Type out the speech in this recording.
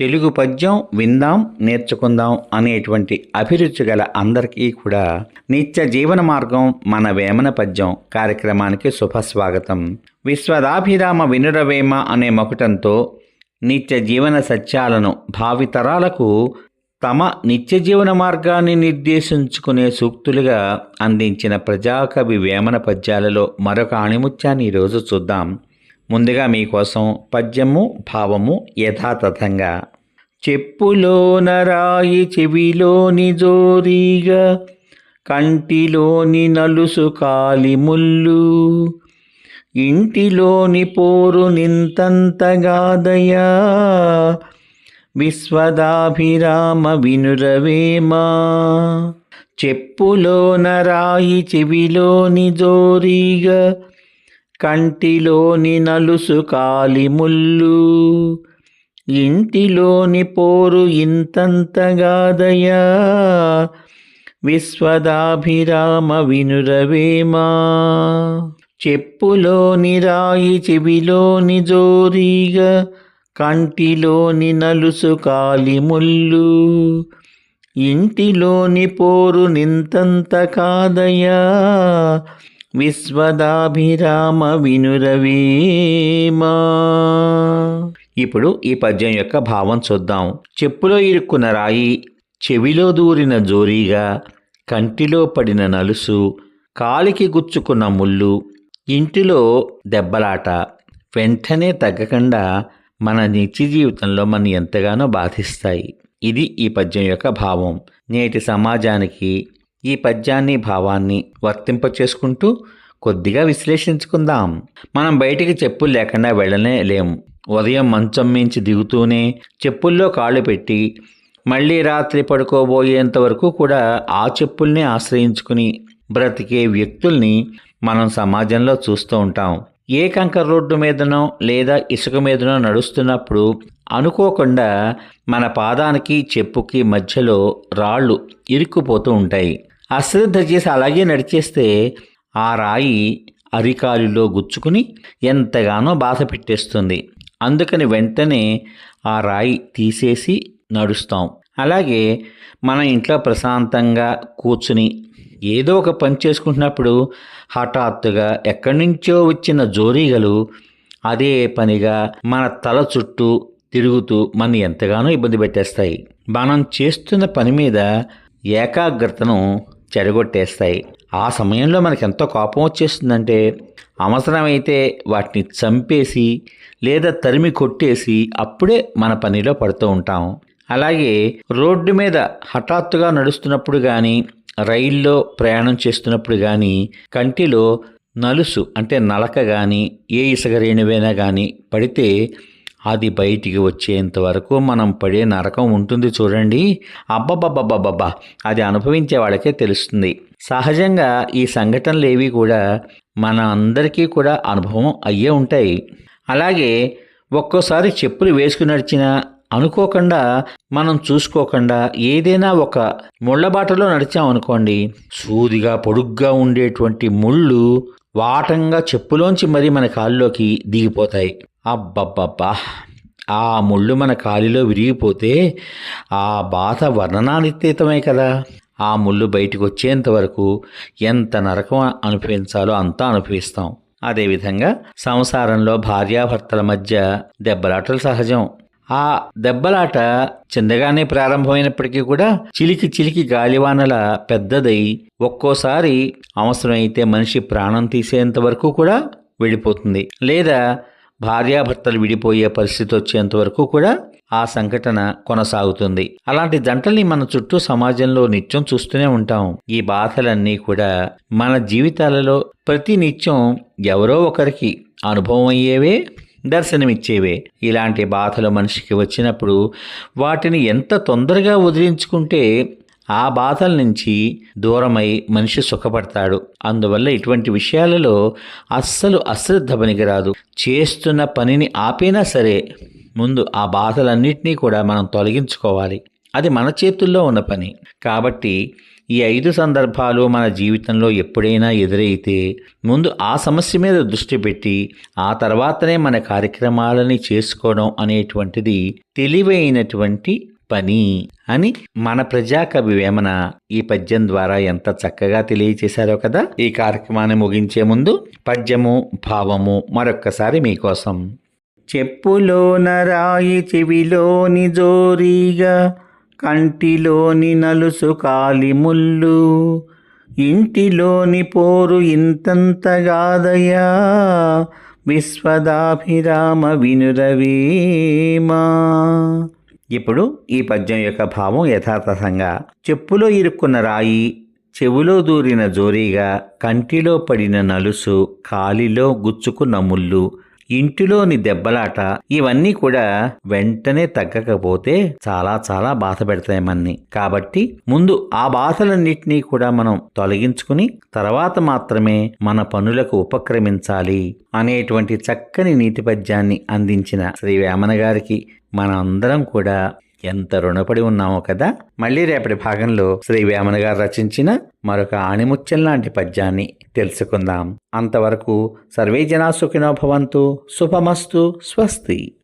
తెలుగు పద్యం విందాం నేర్చుకుందాం అనేటువంటి అభిరుచి గల అందరికీ కూడా నిత్య జీవన మార్గం మన వేమన పద్యం కార్యక్రమానికి శుభస్వాగతం. విశ్వదాభిరామ వినురవేమ అనే మకుటంతో నిత్య జీవన సత్యాలను భావితరాలకు తమ నిత్య జీవన మార్గాన్ని నిర్దేశించుకునే సూక్తులుగా అందించిన ప్రజాకవి వేమన పద్యాలలో మరొక ఆణిముత్యాన్ని ఈరోజు చూద్దాం. ముందుగా మీకోసం పద్యము భావము యథాతథంగా. చెప్పులోన రాయి చెవిలోని జోరీగా కంటిలోని నలుసు కాలి ముళ్ళు. ఇంటిలోని పోరు నింతంతగాదయా విశ్వదాభిరామ వినురవేమా. చెప్పులోన రాయి చెవిలోని జోరీగా కంటిలోని నలుసు కాలిముల్లు ఇంటిలోని పోరు ఇంతంతగాదయా విశ్వదాభిరామ వినురవేమా. చెప్పులోని రాయి చెవిలోని జోరీగా కంటిలోని నలుసు కాలిముల్లు ఇంటిలోని పోరు నింతంత కాదయా విశ్వదాభిరామ వినురవేమా ఇప్పుడు ఈ పద్యం యొక్క భావం చూద్దాం. చెప్పులో ఇరుక్కున్న రాయి చెవిలో దూరిన జోరీగా కంటిలో పడిన నలుసు కాలికి గుచ్చుకున్న ముళ్ళు ఇంటిలో దెబ్బలాట వెంటనే తగ్గకుండా మన నిత్య జీవితంలో మన ఎంతగానో బాధిస్తాయి. ఇది ఈ పద్యం యొక్క భావం. నేటి సమాజానికి ఈ పద్యాన్ని భావాన్ని వర్తింప చేసుకుంటూ కొద్దిగా విశ్లేషించుకుందాం. మనం బయటికి చెప్పులు లేకుండా వెళ్ళనే లేం. ఉదయం మంచం మించి దిగుతూనే చెప్పుల్లో కాళ్ళు పెట్టి మళ్ళీ రాత్రి పడుకోబోయేంత వరకు కూడా ఆ చెప్పుల్ని ఆశ్రయించుకుని బ్రతికే వ్యక్తుల్ని మనం సమాజంలో చూస్తూ ఉంటాం. ఏ కంకర రోడ్డు మీదనో లేదా ఇసుక మీదనో నడుస్తున్నప్పుడు అనుకోకుండా మన పాదానికి చెప్పుకి మధ్యలో రాళ్ళు ఇరుక్కుపోతూ ఉంటాయి. అశ్రద్ధ చేసి అలాగే నడిచేస్తే ఆ రాయి అరికాలులో గుచ్చుకుని ఎంతగానో బాధ పెట్టేస్తుంది. అందుకని వెంటనే ఆ రాయి తీసేసి నడుస్తాం. అలాగే మన ఇంట్లో ప్రశాంతంగా కూర్చుని ఏదో ఒక పని చేసుకుంటున్నప్పుడు హఠాత్తుగా ఎక్కడి నుంచో వచ్చిన జోరీగలు అదే పనిగా మన తల చుట్టూ తిరుగుతూ మన ఎంతగానో ఇబ్బంది పెట్టేస్తాయి. మనం చేస్తున్న పని మీద ఏకాగ్రతను చెడగొట్టేస్తాయి. ఆ సమయంలో మనకి ఎంతో కోపం వచ్చేస్తుందంటే అవసరమైతే వాటిని చంపేసి లేదా తరిమి కొట్టేసి అప్పుడే మన పనిలో పడుతూ ఉంటాం. అలాగే రోడ్డు మీద హఠాత్తుగా నడుస్తున్నప్పుడు కానీ రైల్లో ప్రయాణం చేస్తున్నప్పుడు కానీ కంటిలో నలుసు అంటే నలక కానీ ఏ ఇసుకరేణువైనా కానీ పడితే అది బయటికి వచ్చేంత వరకు మనం పడే నరకం ఉంటుంది చూడండి. అబ్బబ్బబ్బబ్బబ్బా అది అనుభవించే వాళ్ళకే తెలుస్తుంది. సహజంగా ఈ సంఘటనలు ఏవి కూడా మన అందరికీ కూడా అనుభవం అయ్యే ఉంటాయి. అలాగే ఒక్కోసారి చెప్పులు వేసుకుని నడిచినా అనుకోకుండా మనం చూసుకోకుండా ఏదైనా ఒక ముళ్ళబాటలో నడిచామనుకోండి సూదిగా పొడుగ్గా ఉండేటువంటి ముళ్ళు వాటంగా చెప్పులోంచి మరీ మన కాలులోకి దిగిపోతాయి. అబ్బబ్బబ్బా! ఆ ముళ్ళు మన కాలిలో విరిగిపోతే ఆ బాధ వర్ణనానితీతమే కదా! ఆ ముళ్ళు బయటకు వచ్చేంత వరకు ఎంత నరకం అనుభవించాలో అంతా అనుభవిస్తాం. అదేవిధంగా సంసారంలో భార్యాభర్తల మధ్య దెబ్బలాటలు సహజం. ఆ దెబ్బలాట చిన్నగానే ప్రారంభమైనప్పటికీ కూడా చిలికి చిలికి గాలివానల పెద్దదై ఒక్కోసారి అవసరమైతే మనిషి ప్రాణం తీసేంత వరకు కూడా వెళ్ళిపోతుంది లేదా భార్యాభర్తలు విడిపోయే పరిస్థితి వచ్చేంత వరకు కూడా ఆ సంఘటన కొనసాగుతుంది. అలాంటి జంటల్ని మన చుట్టూ సమాజంలో నిత్యం చూస్తూనే ఉంటాం. ఈ బాధలన్నీ కూడా మన జీవితాలలో ప్రతి నిత్యం ఎవరో ఒకరికి అనుభవం అయ్యేవే దర్శనమిచ్చేవే. ఇలాంటి బాధలు మనిషికి వచ్చినప్పుడు వాటిని ఎంత తొందరగా వదిలించుకుంటే ఆ బాధల నుంచి దూరమై మనిషి సుఖపడతాడు. అందువల్ల ఇటువంటి విషయాలలో అస్సలు అశ్రద్ధ పనికిరాదు. చేస్తున్న పనిని ఆపైనా సరే ముందు ఆ బాధలన్నింటినీ కూడా మనం తొలగించుకోవాలి. అది మన చేతుల్లో ఉన్న పని. కాబట్టి ఈ ఐదు సందర్భాలు మన జీవితంలో ఎప్పుడైనా ఎదురైతే ముందు ఆ సమస్య మీద దృష్టి పెట్టి ఆ తర్వాతనే మన కార్యక్రమాలని చేసుకోవడం అనేటువంటిది తెలివైనటువంటి పని అని మన ప్రజాకవి వేమన ఈ పద్యం ద్వారా ఎంత చక్కగా తెలియచేశారో కదా. ఈ కార్యక్రమాన్ని ముగించే ముందు పద్యము భావము మరొక్కసారి మీకోసం. చెప్పులోన రాయి చెవిలోని జోరీగా కంటిలోని నలుసు కాలిముళ్ళు ఇంటిలోని పోరు ఇంతంతగాదయా విశ్వదాభిరామ వినురవీమా. ఇప్పుడు ఈ పద్యం యొక్క భావం యథాతథంగా చెప్పులో ఇరుక్కున్న రాయి చెవులో దూరిన జోరీగా కంటిలో పడిన నలుసు కాలిలో గుచ్చుకున్న ముళ్ళు ఇంటిలోని దెబ్బలాట ఇవన్నీ కూడా వెంటనే తగ్గకపోతే చాలా చాలా బాధ పెడతాయి మన్ని. కాబట్టి ముందు ఆ బాధలన్నింటినీ కూడా మనం తొలగించుకుని తర్వాత మాత్రమే మన పనులకు ఉపక్రమించాలి అనేటువంటి చక్కని నీతి పద్యాన్ని అందించిన శ్రీ వేమన గారికి మనందరం అందరం కూడా ఎంత రుణపడి ఉన్నామో కదా? మళ్ళీ రేపటి భాగంలో శ్రీ వేమన గారు రచించిన మరొక ఆణిముత్యం లాంటి పద్యాన్ని తెలుసుకుందాం. అంతవరకు సర్వే జనా సుఖినో భవంతు శుభమస్తు స్వస్తి.